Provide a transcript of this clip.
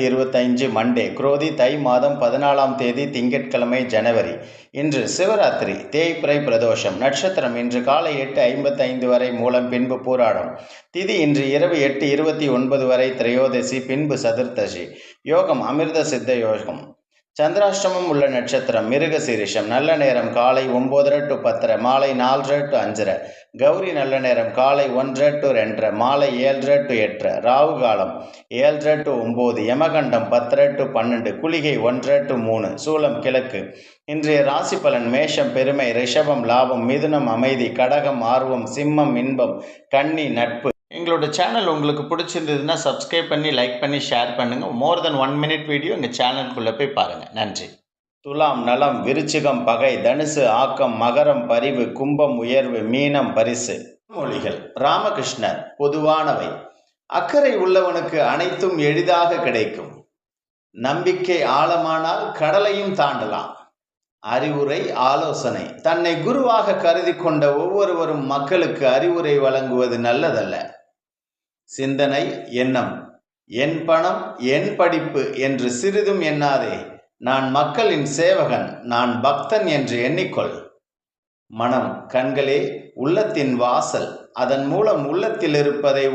இருபத்தைந்து மண்டே குரோதி தை மாதம் பதினாலாம் தேதி திங்கட்கிழமை ஜனவரி. இன்று சிவராத்திரி தேய்பிறை பிரதோஷம் நட்சத்திரம் இன்று காலை எட்டு ஐம்பத்தைந்து வரை மூலம் பின்பு பூராடம். திதி இன்று இரவு எட்டு இருபத்தி ஒன்பது வரை திரையோதசி பின்பு சதுர்த்தசி. யோகம் அமிர்த சித்த யோகம். சந்திராஷ்டமம் உள்ள நட்சத்திரம் மிருக சீரிஷம். நல்ல நேரம் காலை ஒம்போதரை டு பத்தரை மாலை நாலரை டு அஞ்சரை. கௌரி நல்ல நேரம் காலை ஒன்றரை டு ரெண்டரை மாலை ஏழரை டு எட்டரை. ராகு காலம் ஏழரை டு ஒம்பது யமகண்டம் பத்தரை டு பன்னெண்டு குளிகை ஒன்றரை டு மூணு சூலம் கிழக்கு. இன்றைய ராசி பலன் மேஷம் பெருமை ரிஷபம் லாபம் மிதுனம் அமைதி கடகம் ஆர்வம் சிம்மம் இன்பம் கன்னி நட்பு எங்களோட சேனல் உங்களுக்கு பிடிச்சிருந்ததுன்னா சப்ஸ்கிரைப் பண்ணி லைக் பண்ணி ஷேர் பண்ணுங்கள் more than one minute video எங்கள் சேனலுக்குள்ளே போய் பாருங்கள் நன்றி. துலாம் நலம் விருச்சிகம் பகை தனுசு ஆக்கம் மகரம் பரிவு கும்பம் உயர்வு மீனம் பரிசு. மொழிகள். ராமகிருஷ்ணர் பொதுவானவை. அக்கறை உள்ளவனுக்கு அனைத்தும் எளிதாக கிடைக்கும். நம்பிக்கை ஆழமானால் கடலையும் தாண்டலாம். அறிவுரை ஆலோசனை. தன்னை குருவாக கருதி கொண்ட ஒவ்வொருவரும் மக்களுக்கு அறிவுரை வழங்குவது நல்லதல்ல. சிந்தனை எண்ணம். என் பணம் என் படிப்பு என்று சிறிதும் எண்ணாதே. நான் மக்களின் சேவகன் நான் பக்தன் என்று எண்ணிக்கொள். மனம் கண்களே உள்ளத்தின் வாசல். அதன் மூலம் உள்ளத்தில் இருப்பதை